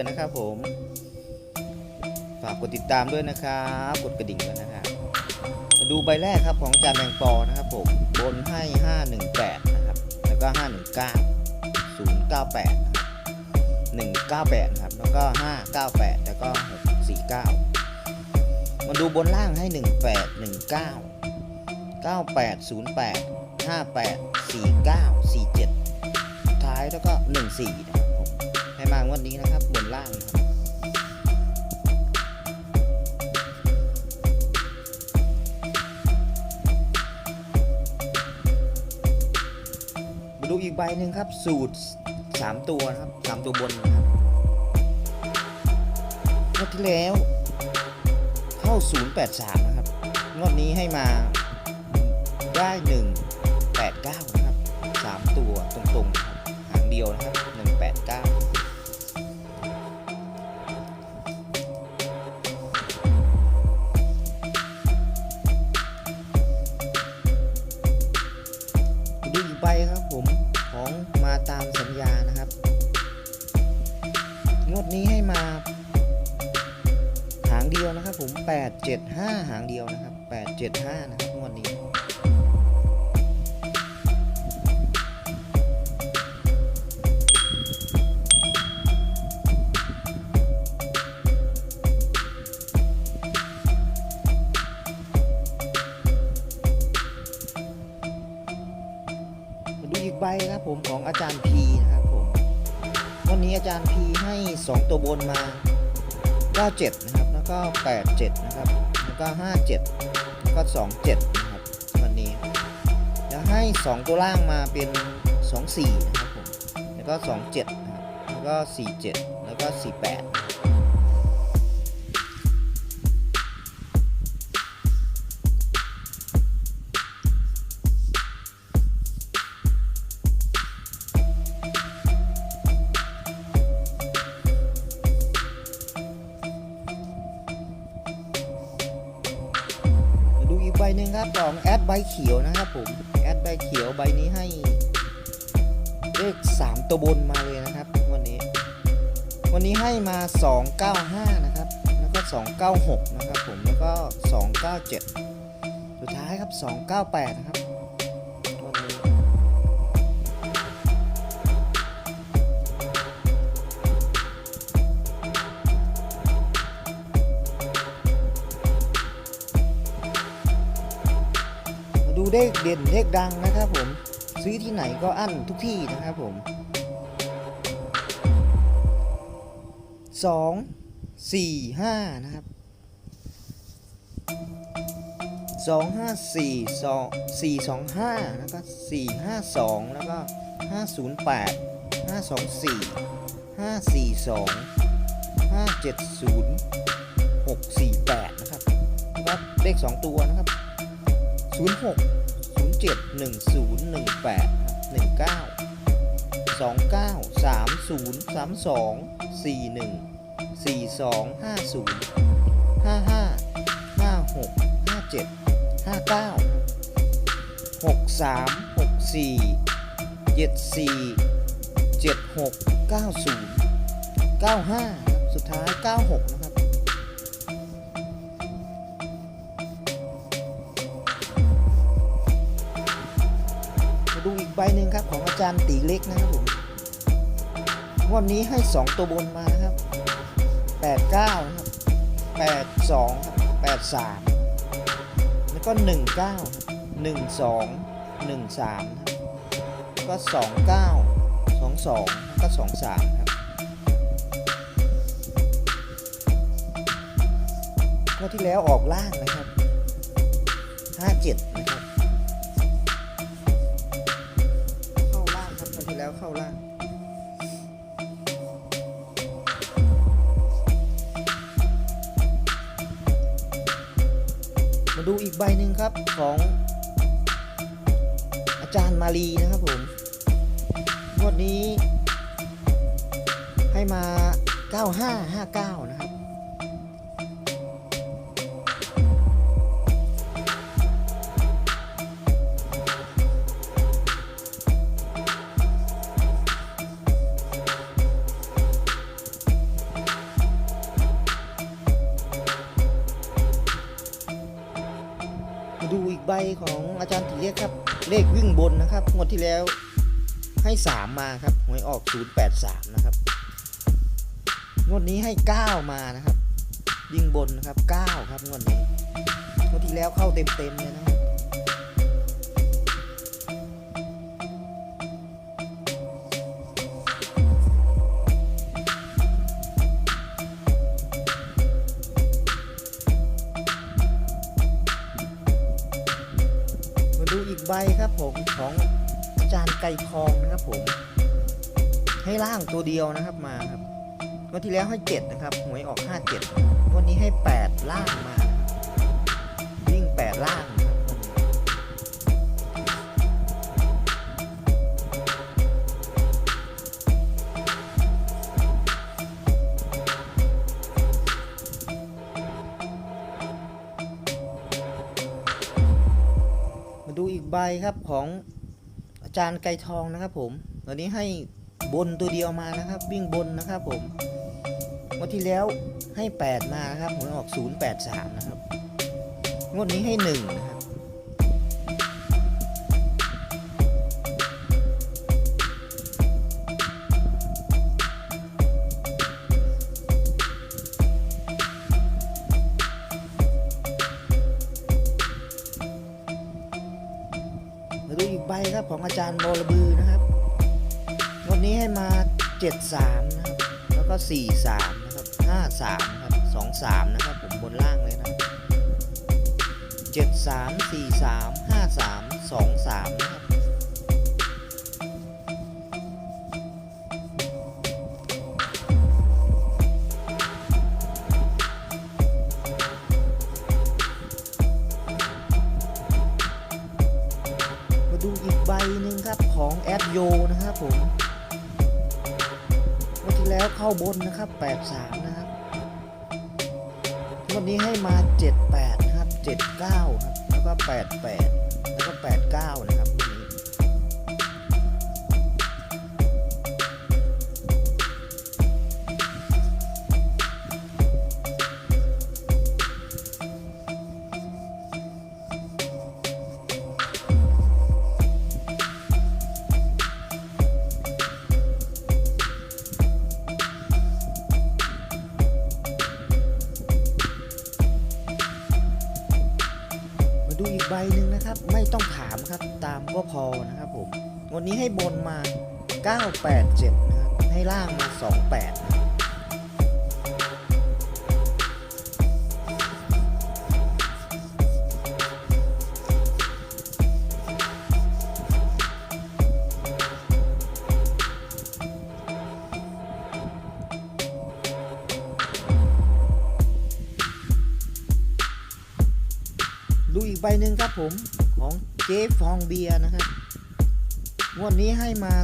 ยนะครับผม ฝากกดติดตามด้วยนะครับ กดกระดิ่งด้วยนะครับมาดูใบแรกครับของจารย์แมงปอนะครับผมบนให้ 518 นะครับ แล้วก็ 519 098 198 นะครับ แล้วก็ 598 แล้วก็ 649 มาดูบนล่างให้ 18 19 98 08 58 49 47 ท้ายแล้วก็ 14นะ มางวดนี้นะครับ บนล่างนะครับมาดูอีกใบหนึ่งครับสูตร 3 ตัวนะครับ 3 ตัวบนนะครับงวดที่แล้วเข้า 083 นะครับงวดนี้ให้มาได้ 189 นะครับ 3 ตัวตรงๆครับหางเดียวนะครับ 189างเดียวนะครับ 875 นะครับงวดนี้มาดูอีกใบครับผมของอาจารย์พีนะครับผมวันนี้อาจารย์พีให้ 2 ตัวบนมา 97 นะครับ แล้วก็ 87 นะครับ แล้วก็ 57 แล้วก็ 27 นะครับวันนี้แล้วให้ 2 ตัวล่างมาเป็น 24 นะครับผม แล้วก็ 27 นะครับ แล้วก็ 47 แล้วก็ 48 องแอดใบเขียวนะครับผมแอดใบเขียวใบนี้ให้เลข3ตัวบนมาเลยนะครับวันนี้ วันนี้ให้มา 295 นะครับ แล้วก็ 296 นะครับผมแล้วก็ 297 สุดท้ายครับ 298 นะครับ เลขเด่นเลขดังนะครับผมซื้อที่ไหนก็อั้นทุกที่นะครับผมสองสี่ห้านะครับสองห้าสี่สองสี่สองห้าแล้วก็สี่ห้าสองแล้วก็ห้าศูนย์แปดห้าสองสี่ห้าสี่สองห้าเจ็ดศูนย์หกสี่แปดนะครับแล้วก็เลขสองตัวนะครับ 0607108719 2250 3556 57 59 63 64 74 76 90 95 สุดท้าย 96 มาดูอีกใบหนึ่งครับของอาจารย์ตีเล็กนะครับผมวันนี้ให้ 2 ตัวบนมานะครับ 89นะครับ82ครับ83 แล้วก็ 19 12 13 แล้วก็ 29 22แล้วก็ 23 ครับ งวดที่แล้วออกล่างนะครับ 57 เข้าล่างมาดูอีกใบหนึ่งครับของ อาจารย์มาลีนะครับผมงวดนี้ให้มา 9559 นะครับ ใบของอาจารย์ตีเล็กครับ เลขวิ่งบนนะครับงวดที่แล้วให้ 3 มาครับหวยออก 083 นะครับงวดนี้ให้ 9 มานะครับ วิ่งบนนะครับ 9 ครับงวดนี้งวดที่แล้วเข้าเต็มๆเลยนะ ใบครับผมของอาจารย์ไก่ทองนะครับผม ให้ล่างตัวเดียวนะครับมาครับวันที่แล้วให้เจ็ดนะครับหวยออกห้าเจ็ดวันนี้ให้แปดล่างมา วิ่งแปดล่าง ใบครับของอาจารย์ไก่ทองนะครับผมวันนี้ให้บนตัวเดียวมานะครับ วิ่งบนนะครับผมวันที่แล้วให้ 8 มานะครับหวยออก 083 นะครับ งวดนี้ให้1นะครับ ของอาจารย์บอระบือนะครับ วันนี้ให้มา 73 นะครับ แล้วก็ 43 นะครับ 53 นะครับ 23 นะครับ ผมบนล่างเลยนะ73 43 53 23 นะครับ ครับของแอดโยนะครับผมวันที่แล้วเข้าบนนะครับ83นะครับวันนี้ให้มา 78นะครับ79ครับแล้วก็88แล้วก็89นะครับ ใบหนึ่งนะครับ ไม่ต้องถามครับตามก็พอนะครับผมวันนี้ให้บนมา 987 นะครับ ให้ล่างมา 28 หนึ่งครับผมของเจ๊ฟองเบียนะครับงวดนี้ให้มา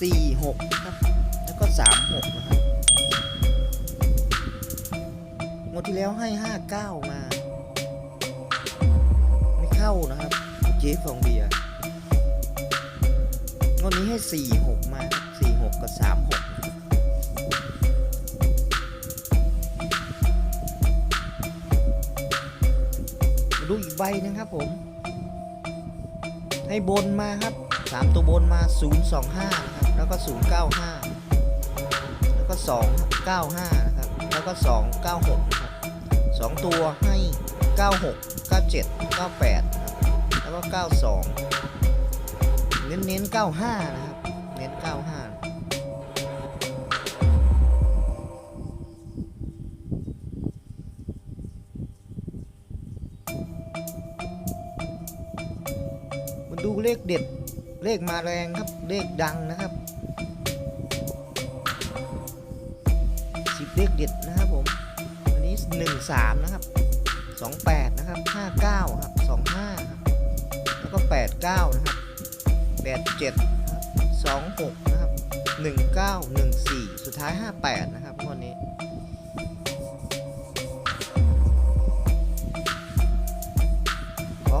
46นะครับ แล้วก็ 36 นะครับงวดที่แล้วให้ 59 มา ไม่เข้านะครับ เจ๊ฟองเบียงวดนี้ให้ 46 มา ใบนึงครับผม ให้บนมาครับ 3 ตัวบนมา 025นะครับแล้วก็ 095 แล้วก็ 295 นะครับ แล้วก็ 296นะครับ2ตัวให้ 96 97 98นะครับแล้วก็ 92 เน้นเน้นๆ95 นะครับ เน้น 95 ดูเลขเด็ด เลขมาแรงครับ เลขดังนะครับสิบเลขเด็ดนะครับผม อันนี้หนึ่งสามนะครับสองแปดนะครับห้าเก้าครับสองห้าครับแล้วก็แปดเก้านะครับแปดเจ็ดครับสองหกนะครับหนึ่งเก้าหนึ่งสี่สุดท้ายห้าแปดนะครับวันนี้